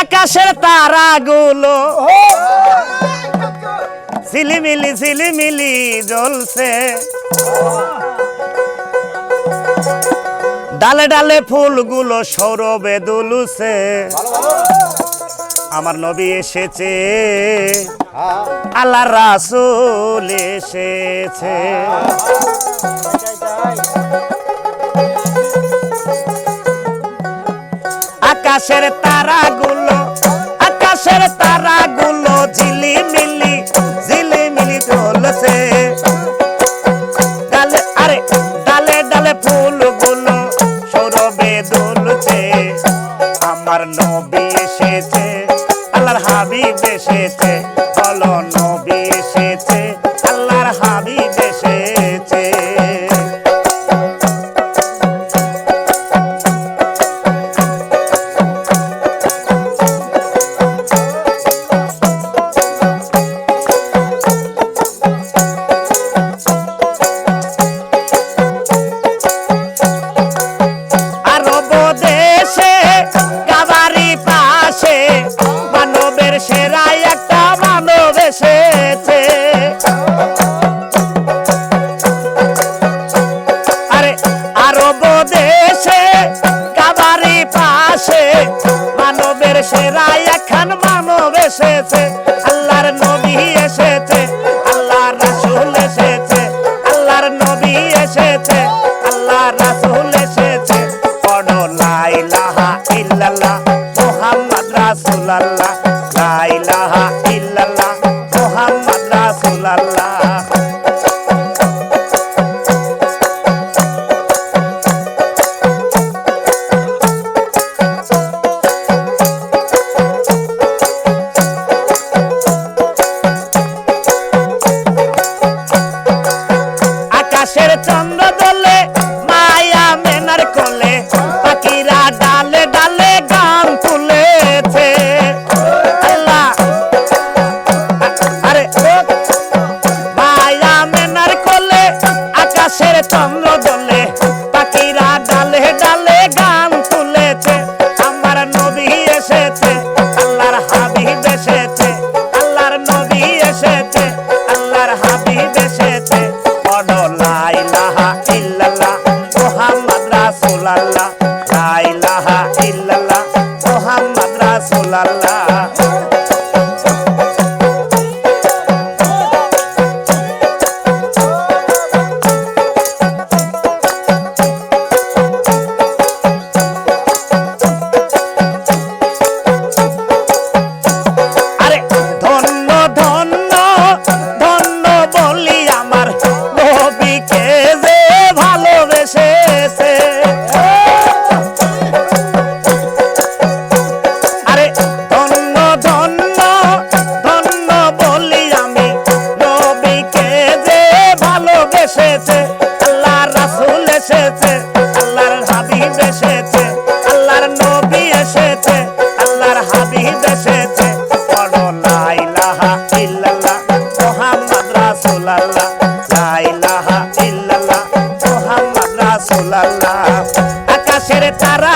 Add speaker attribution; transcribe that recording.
Speaker 1: আকাশের তারাগুলো। ঝিলিমিলি ঝিলিমিলি জ্বলছে। ডালে ডালে ফুলগুলো সৌরবে দুলুছে। আমার নবী এসেছে। আল্লাহ রাসুল এসেছে। আকাশের তারাগুলো আকাশের তারাগুলো ঝিলিমিলি ঝিলিমিলি জ্বলছে। ডালে, আরে, ডালে আমার নবী এসেছে, আল্লাহর হাবিব এসেছে। এখন মানব এসেছে, আল্লাহর নবী এসেছে, আল্লাহর রাসুল এসেছে, আল্লাহর নবী এসেছে, আল্লাহর রাসুল এসেছে। পড়ো লাইলাহা ইল্লাল্লাহ, মোহাম্মদ রাসুল আল্লাহ লাইলাহা লা আকাশের তারা